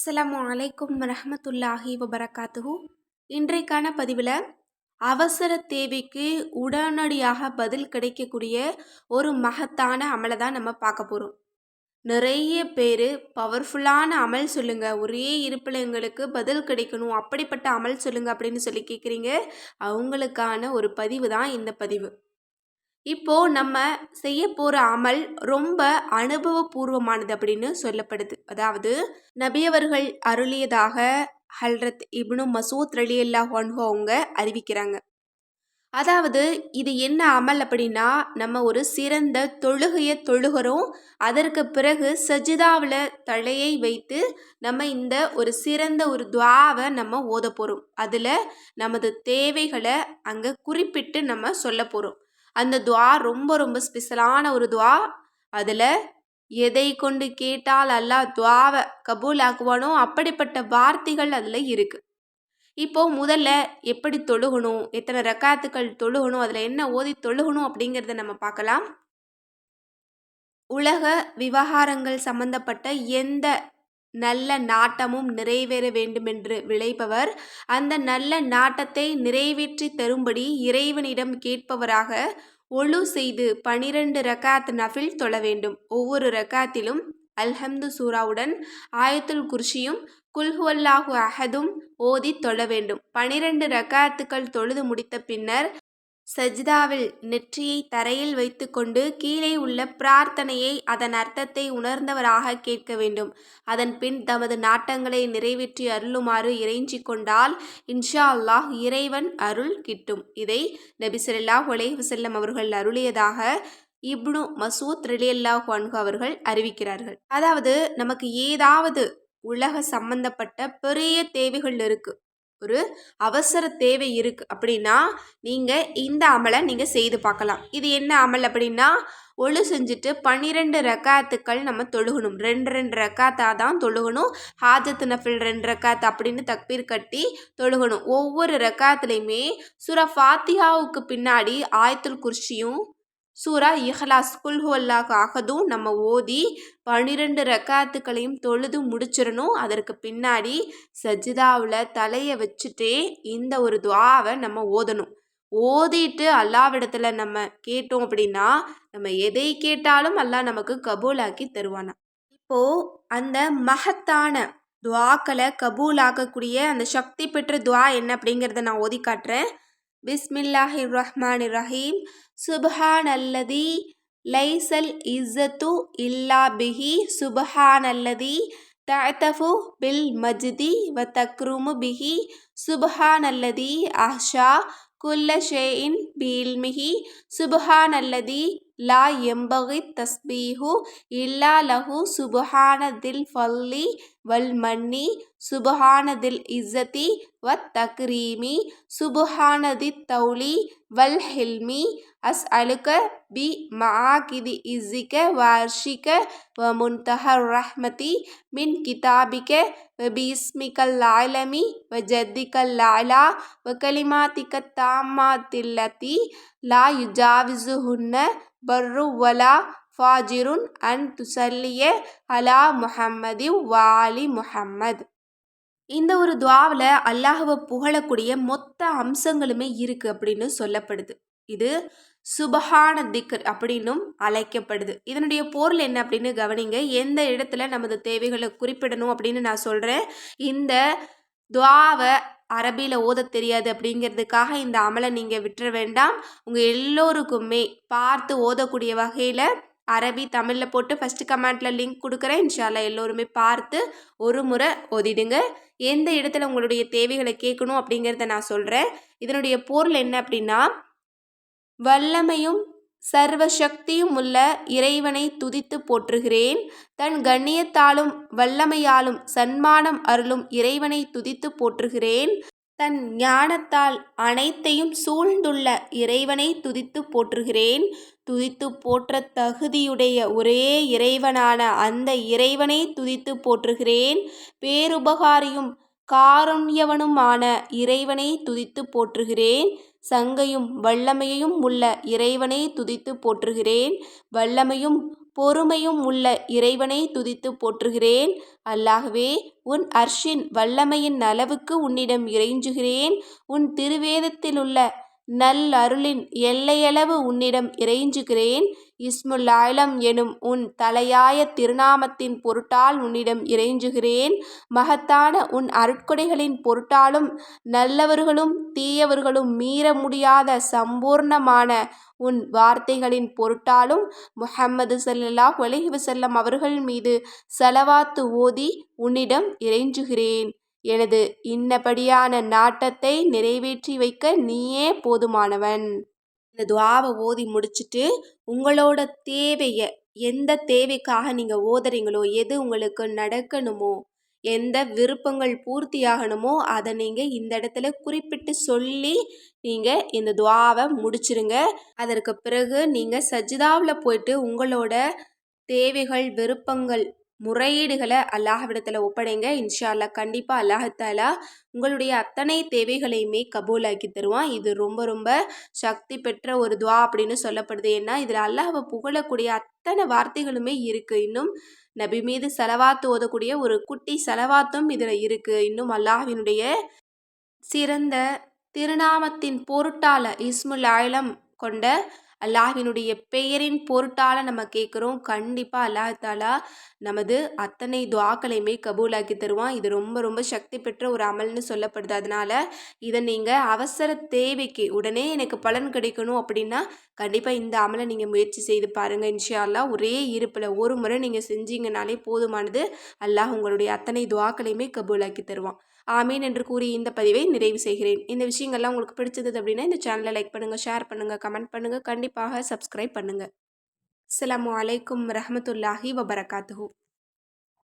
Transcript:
அஸ்லாம் அலைக்கும் ரஹமத்துல்லாஹி வபரகாத்துஹூ. இன்றைக்கான பதிவில் அவசர தேவைக்கு உடனடியாக பதில் கிடைக்கக்கூடிய ஒரு மகத்தான அமலை தான் நம்ம பார்க்க போகிறோம் நிறைய பேர் பவர்ஃபுல்லான அமல் சொல்லுங்க ஒரே இருப்பில் எங்களுக்கு பதில் கிடைக்கணும் அப்படிப்பட்ட அமல் சொல்லுங்க அப்படின்னு சொல்லி கேட்குறீங்க அவங்களுக்கான ஒரு பதிவு தான் இந்த பதிவு. இப்போ நம்ம செய்ய போகிற அமல் ரொம்ப அனுபவபூர்வமானது அப்படின்னு சொல்லப்படுது. அதாவது நபியவர்கள் அருளியதாக ஹல்ரத் இப்னு மசூத் அலி அல்லாஹ் அவங்க அறிவிக்கிறாங்க. அதாவது இது என்ன அமல் அப்படின்னா நம்ம ஒரு சிறந்த தொழுகையை தொழுகிறோம் அதற்கு பிறகு சஜிதாவில் தலையை வைத்து நம்ம இந்த ஒரு சிறந்த ஒரு துவாவை நம்ம ஓத போகிறோம் அதில் நமது தேவைகளை அங்கே குறிப்பிட்டு நம்ம சொல்ல போகிறோம் அந்த துவா ரொம்ப ரொம்ப ஸ்பெஷலான ஒரு துவா. அதில் எதை கொண்டு கேட்டால் அல்லாஹ் துவாவை கபூல் ஆக்குவானோ அப்படிப்பட்ட வார்த்தைகள் அதில் இருக்குது இப்போ முதல்ல எப்படி தொழுகணும் எத்தனை ரக்காத்துக்கள் தொழுகணும் அதில் என்ன ஓதி தொழுகணும் அப்படிங்கிறத நம்ம பார்க்கலாம். உலக விவகாரங்கள் சம்பந்தப்பட்ட எந்த நல்ல நாட்டமும் நிறைவேற வேண்டுமென்று விளைபவர் அந்த நல்ல நாட்டத்தை நிறைவேற்றி தரும்படி இறைவனிடம் கேட்பவராக ஒழு செய்து பனிரெண்டு ரக்காத் நஃபில் தொழ வேண்டும். ஒவ்வொரு ரக்காத்திலும் அல்ஹம்து சூராவுடன் ஆயத்துல் குர்ஷியும் குல்ஹுவல்லாஹு அஹதும் ஓதி தொழ வேண்டும். பனிரெண்டு ரக்காத்துக்கள் தொழுது முடித்த பின்னர் சஜ்தாவில் நெற்றியை தரையில் வைத்துக்கொண்டு கீழே உள்ள பிரார்த்தனையை அதன் அர்த்தத்தை உணர்ந்தவராக கேட்க வேண்டும். அதன் பின் தமது நாட்டங்களை நிறைவேற்றி அருளுமாறு இறைஞ்சி கொண்டால் இன்ஷா அல்லாஹ் இறைவன் அருள் கிட்டும். இதை நபி சொல்லாஹ் ஒலேஹ் செல்லம் அவர்கள் அருளியதாக இப்னு மசூத் ரிலியல்லாஹ் அன்ஹு அவர்கள் அறிவிக்கிறார்கள். அதாவது நமக்கு ஏதாவது உலக சம்பந்தப்பட்ட பெரிய தேவைகள் இருக்குது ஒரு அவசர தேவை இருக்குது அப்படின்னா நீங்கள் இந்த அமலை நீங்கள் செய்து பார்க்கலாம். இது என்ன அமல் அப்படின்னா ஒழு செஞ்சுட்டு பன்னிரெண்டு ரக்காத்துக்கள் நம்ம தொழுகணும். ரெண்டு ரெண்டு ரக்காத்தாக தான் தொழுகணும். ஹாஜத் நஃபில் ரெண்டு ரக்காத் அப்படின்னு தக்பீர் கட்டி தொழுகணும். ஒவ்வொரு ரக்காத்துலேயுமே சுர ஃபாத்தியாவுக்கு பின்னாடி ஆயத்துல் குர்ஷியும் சூரா இஹ்லாஸ் குல்ஹுவல்லாக அகதும் நம்ம ஓதி பன்னிரெண்டு ரக்காத்துக்களையும் தொழுது முடிச்சிடணும். அதற்கு பின்னாடி சஜிதாவில் தலையை வச்சுட்டே இந்த ஒரு துவாவை நம்ம ஓதணும். ஓதிட்டு அல்லாவிடத்தில் நம்ம கேட்டோம் அப்படின்னா நம்ம எதை கேட்டாலும் அல்லாஹ் நமக்கு கபூலாக்கி தருவானா. இப்போது அந்த மகத்தான துவாக்களை கபூலாக்கக்கூடிய அந்த சக்தி பெற்ற துவா என்ன அப்படிங்கிறத நான் ஓதி காட்டுறேன். بسم الله الرحمن الرحيم سبحان الذي ليس العزة إلا به سبحان الذي تعتف بالمجد وتكرم به سبحان الذي أحشى كل شيء بعلمه سبحان الذي لا ينبغي التسبيح إلا له سبحان ذي الفضل والمن சுபஹானதில் இஸ்ஸதி வத் தக்ரீமி சுபஹானதி தௌலி வல் ஹில்மி அஸ் அலுக பி மஆகிதி இஸ்ஸிக வார்ஷிக வ முன்தஹர் ரஹ்மதி மின் கிதாபிக வ பீஸ்மிகல் ஆலமி வ ஜத்திகல் ஆலா வ கலிமாத்திக தாமாத்தில்லதி லா யுஜாவிசுஹுன்ன பர்ரு வலா ஃபாஜிருன் அன் துசல்லிய அலா முஹம்மதி வாலி முஹம்மது. இந்த ஒரு துவாவில் அல்லாஹுவை புகழக்கூடிய மொத்த அம்சங்களுமே இருக்குது அப்படின்னு சொல்லப்படுது. இது சுபஹான திக்கர் அப்படின்னும் அழைக்கப்படுது. இதனுடைய பொருள் என்ன அப்படின்னு கவனிங்க. எந்த இடத்துல நமது தேவைகளை குறிப்பிடணும் அப்படின்னு நான் சொல்கிறேன் இந்த துவாவை அரபியில் ஓத தெரியாது அப்படிங்கிறதுக்காக இந்த அமலை நீங்கள் விட்டுற வேண்டாம். உங்கள் எல்லோருக்குமே பார்த்து ஓதக்கூடிய வகையில் அரபி தமிழில் போட்டு ஃபஸ்ட்டு கமெண்ட்டில் லிங்க் கொடுக்குறேன். இன்ஷால்லா எல்லோருமே பார்த்து ஒரு முறை ஓதிடுங்க எந்த இடத்துல உங்களுடைய தேவைகளை கேட்கணும் அப்படிங்கிறத நான் சொல்கிறேன் இதனுடைய பொருள் என்ன அப்படின்னா வல்லமையும் சர்வ சக்தியும் உள்ள இறைவனை துதித்து போற்றுகிறேன். தன் கண்ணியத்தாலும் வல்லமையாலும் சன்மானம் அருளும் இறைவனை துதித்து போற்றுகிறேன். தன் ஞானத்தால் அனைத்தையும் சூழ்ந்துள்ள இறைவனை துதித்து போற்றுகிறேன். துதித்து போற்ற தகுதியுடைய ஒரே இறைவனான அந்த இறைவனை துதித்து போற்றுகிறேன். பேருபகாரியும் காருண்யவனுமான இறைவனை துதித்து போற்றுகிறேன். சங்கையும் வல்லமையையும் உள்ள இறைவனை துதித்து போற்றுகிறேன். வல்லமையும் பொறுமையும் உள்ள இறைவனை துதித்து போற்றுகிறேன். அல்லாகவே உன் அர்ஷின் வல்லமையின் அளவுக்கு உன்னிடம் இறைஞ்சுகிறேன். உன் திருவேதத்திலுள்ள நல்லருளின் எல்லையளவு உன்னிடம் இறைஞ்சுகிறேன். இஸ்முல்லாயிலம் எனும் உன் தலையாய திருநாமத்தின் பொருட்டால் உன்னிடம் இறைஞ்சுகிறேன். மகத்தான உன் அருட்கொடைகளின் பொருட்டாலும் நல்லவர்களும் தீயவர்களும் மீற முடியாத சம்பூர்ணமான உன் வார்த்தைகளின் பொருட்டாலும் முஹம்மது சல்லாஹ் அலைஹி வஸல்லம் அவர்கள் மீது செலவாத்து ஓதி உன்னிடம் இறைஞ்சுகிறேன். எனது இன்னபடியான நாட்டத்தை நிறைவேற்றி வைக்க நீயே போதுமானவன். இந்த துவாவை ஓதி முடிச்சுட்டு உங்களோட தேவையை எந்த தேவைக்காக நீங்கள் ஓதுறீங்களோ எது உங்களுக்கு நடக்கணுமோ எந்த விருப்பங்கள் பூர்த்தியாகணுமோ அதை நீங்கள் இந்த இடத்துல குறிப்பிட்டு சொல்லி நீங்கள் இந்த துவாவை முடிச்சிருங்க. அதற்கு பிறகு நீங்கள் சஜிதாவில் போயிட்டு உங்களோட தேவைகள் விருப்பங்கள் முறையீடுகளை அல்லாஹ்விடத்தில் ஒப்படைங்க. இன்ஷா அல்லாஹ் கண்டிப்பாக அல்லாஹாலா உங்களுடைய அத்தனை தேவைகளையுமே கபூலாக்கி தருவான். இது ரொம்ப ரொம்ப சக்தி பெற்ற ஒரு துவா அப்படின்னு சொல்லப்படுது. ஏன்னா இதில் அல்லாஹ்வை புகழக்கூடிய அத்தனை வார்த்தைகளுமே இருக்குது இன்னும் நபி மீது செலவாத்து ஓதக்கூடிய ஒரு குட்டி செலவாத்தும் இதில் இருக்குது இன்னும் அல்லாஹ்வினுடைய சிறந்த திருநாமத்தின் பொருட்டால இஸ்முல் ஆயிலம் கொண்ட அல்லாஹினுடைய பெயரின் பொருட்டால் நம்ம கேட்குறோம் கண்டிப்பாக அல்லாஹ் தாலா நமது அத்தனை துவாக்களையுமே கபூலாக்கி தருவான். இது ரொம்ப ரொம்ப சக்தி பெற்ற ஒரு அமல்னு சொல்லப்படுது. அதனால் இதை நீங்கள் அவசர தேவைக்கு உடனே எனக்கு பலன் கிடைக்கணும் அப்படின்னா கண்டிப்பாக இந்த அமலை நீங்கள் முயற்சி செய்து பாருங்கள் இன்ஷியாலா ஒரே இருப்பில் ஒரு முறை நீங்கள் செஞ்சீங்கனாலே போதுமானது. அல்லாஹ் உங்களுடைய அத்தனை துவாக்களையுமே கபூலாக்கி தருவான். ஆமீன் என்று கூறி இந்த பதிவை நிறைவு செய்கிறேன். இந்த விஷயங்கள்லாம் உங்களுக்கு பிடிச்சது அப்படின்னா இந்த சேனலை லைக் பண்ணுங்கள் ஷேர் பண்ணுங்கள் கமெண்ட் பண்ணுங்கள் கண்டிப்பாக சப்ஸ்கிரைப் பண்ணுங்கள் அஸ்ஸலாமு அலைக்கும் ரஹமத்துல்லாஹி வபரகாத்துஹூ.